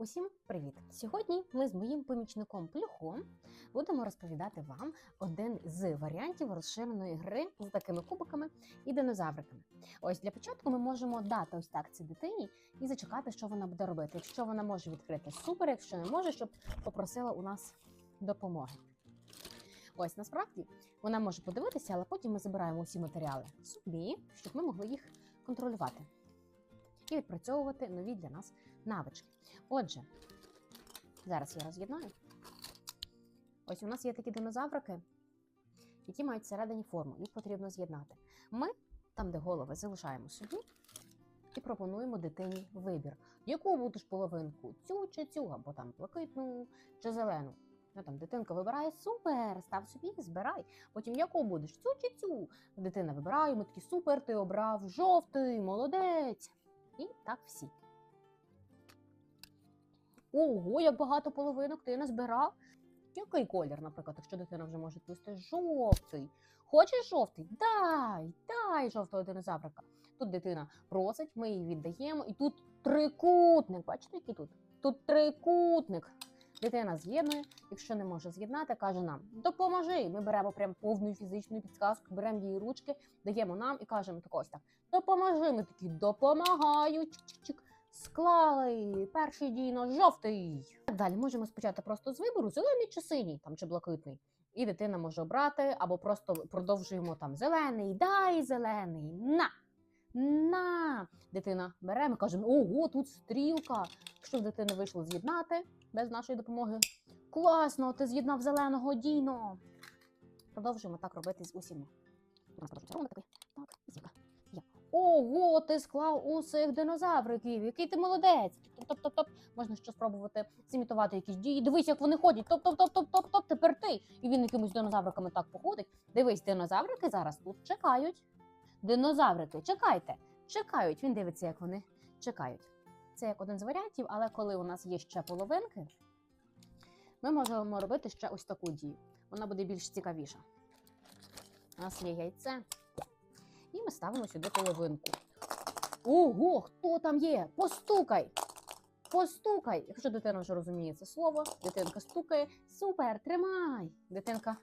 Усім привіт! Сьогодні ми з моїм помічником Плюхом будемо розповідати вам один з варіантів розширеної гри з такими кубиками і динозавриками. Ось для початку ми можемо дати ось так цій дитині і зачекати, що вона буде робити. Якщо вона може відкрити супер, якщо не може, щоб попросила у нас допомоги. Ось насправді вона може подивитися, але потім ми забираємо усі матеріали собі, щоб ми могли їх контролювати і відпрацьовувати нові для нас навички. Отже, зараз я роз'єднаю. Ось у нас є такі динозаврики, які мають всередині форму. Їх потрібно з'єднати. Ми, там, де голови, залишаємо собі і пропонуємо дитині вибір. Яку будеш половинку? Цю чи цю, або там блакитну чи зелену. Ну, там дитинка вибирає супер, став собі, збирай. Потім яку будеш? Цю чи цю? Дитина вибирає, ми такі супер, ти обрав жовтий, молодець. І так всі. Ого, як багато половинок ти назбирав. Який колір, наприклад, якщо дитина вже може плисти жовтий. Хочеш жовтий? Дай, дай жовтого динозаврика. Тут дитина просить, ми їй віддаємо, і тут трикутник. Бачите, який тут? Тут трикутник. Дитина з'єднує, якщо не може з'єднати, каже нам: допоможи. Ми беремо прям повну фізичну підказку, беремо її ручки, даємо нам і кажемо так так: допоможи. Ми такі допомагаю. Чик-чик-чик. Склали перший дійно жовтий. Далі можемо спочати просто з вибору зелений чи синій, там чи блакитний. І дитина може обрати, або просто продовжуємо там зелений, дай зелений, на. На дитина бере, ми кажемо, ого, тут стрілка. В дитини вийшло з'єднати без нашої допомоги. Класно, ти з'єднав зеленого дійно. Продовжуємо так робити з усіма. Так, зірка. Ого, ти склав усіх динозавриків, який ти молодець. Топ-топ-топ-топ. Можна ще спробувати зімітувати якісь дії. Дивись, як вони ходять. Топ-топ-топ-топ-топ-топ. Тепер ти. І він якимось динозавриками так походить. Дивись, динозаврики зараз тут чекають. Динозаврики, чекайте, чекають. Він дивиться, як вони чекають. Це як один з варіантів, але коли у нас є ще половинки, ми можемо робити ще ось таку дію. Вона буде більш цікавіша. У нас є яйце. І ми ставимо сюди половинку. Ого, хто там є? Постукай! Постукай! Якщо дитина вже розуміє це слово, дитинка стукає. Супер, тримай! Дитинка,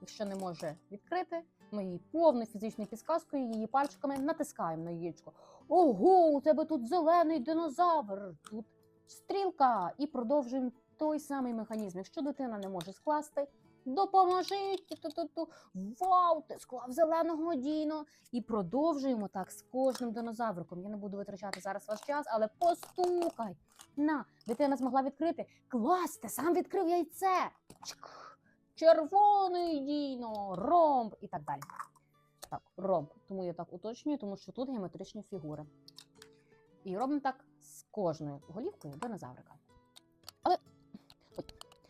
якщо не може відкрити, ми її повною фізичною підсказкою, її пальчиками натискаємо на яєчко. Ого, у тебе тут зелений динозавр, тут стрілка. І продовжуємо той самий механізм. Якщо дитина не може скласти, допоможіть. Ту-ту-ту-ту. Вау, ти склав зеленого дійно. І продовжуємо так з кожним динозавриком. Я не буду витрачати зараз ваш час, але постукай. На, дитина змогла відкрити. Клас, ти сам відкрив яйце. Чик. Червоний дійно, ромб і так далі. Так, ромб. Тому я так уточнюю, тому що тут геометричні фігури. І робимо так з кожною голівкою динозаврика. Але,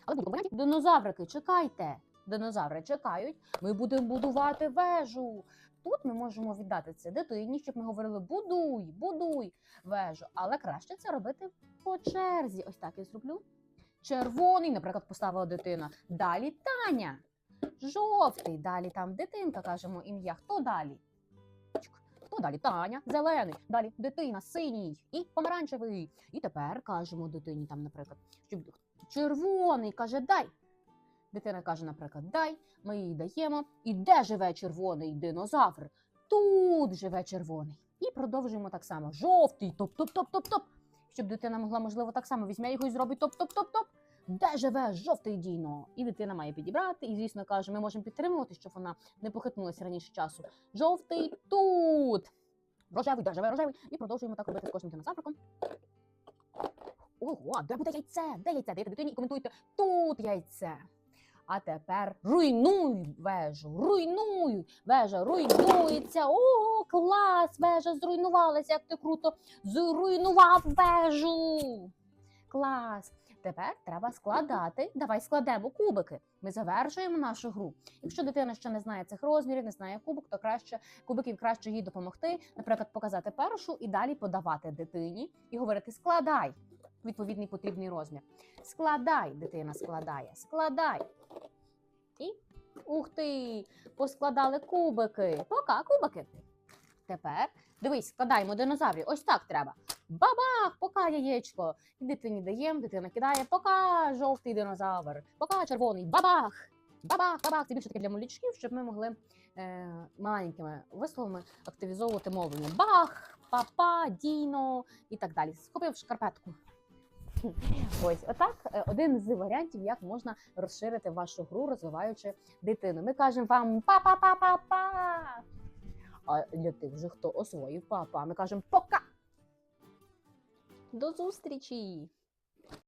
але. Динозаврики, чекайте! Динозаври чекають. Ми будемо будувати вежу. Тут ми можемо віддати це дитині, щоб ми говорили будуй, будуй вежу. Але краще це робити по черзі. Ось так я зроблю. Червоний, наприклад, поставила дитина. Далі Таня. Жовтий. Далі там дитинка, кажемо ім'я. Хто далі? Хто далі? Таня, зелений, далі дитина, синій і помаранчевий. І тепер кажемо дитині, там, наприклад, щоб червоний каже, дай. Дитина каже, наприклад, дай, ми їй даємо. І де живе червоний динозавр? Тут живе червоний. І продовжуємо так само. Жовтий, топ-топ-топ-топ-топ. Щоб дитина могла, можливо, так само візьме його і зробить топ-топ-топ-топ. Де живе жовтий дійно? І дитина має підібрати. І, звісно, каже, ми можемо підтримувати, щоб вона не похитнулася раніше часу. Жовтий тут. Рожевий, де живе рожевий. І продовжуємо так робити з кожним динозавриком. Ого, де буде яйце? Де яйце? Дайте дитині і коментуйте. Тут яйце. А тепер руйнуй вежу, руйнуй! Вежа руйнується. О, клас! Вежа зруйнувалася. Як ти круто зруйнував вежу. Клас! Тепер треба складати. Давай складемо кубики. Ми завершуємо нашу гру. Якщо дитина ще не знає цих розмірів, не знає кубок, то краще кубиків краще їй допомогти. Наприклад, показати першу і далі подавати дитині і говорити складай відповідний потрібний розмір. Складай, дитина складає, складай. І ух ти! Поскладали кубики. Пока, кубики. Тепер дивись, складаємо динозаврів. Ось так треба. бабах, пока яєчко. І дитині даємо, дитина кидає, пока жовтий динозавр, пока червоний, бабах, бабах, бабах. Це більше таке для малючків, щоб ми могли е, маленькими висловами активізовувати мовлення. Бах, папа, дійно і так далі. Схопив шкарпетку. Ось, отак, е, один з варіантів, як можна розширити вашу гру, розвиваючи дитину. Ми кажемо вам па-па-па-па-па. А для тих же, хто освоїв папа, ми кажемо пока. До зустрічі!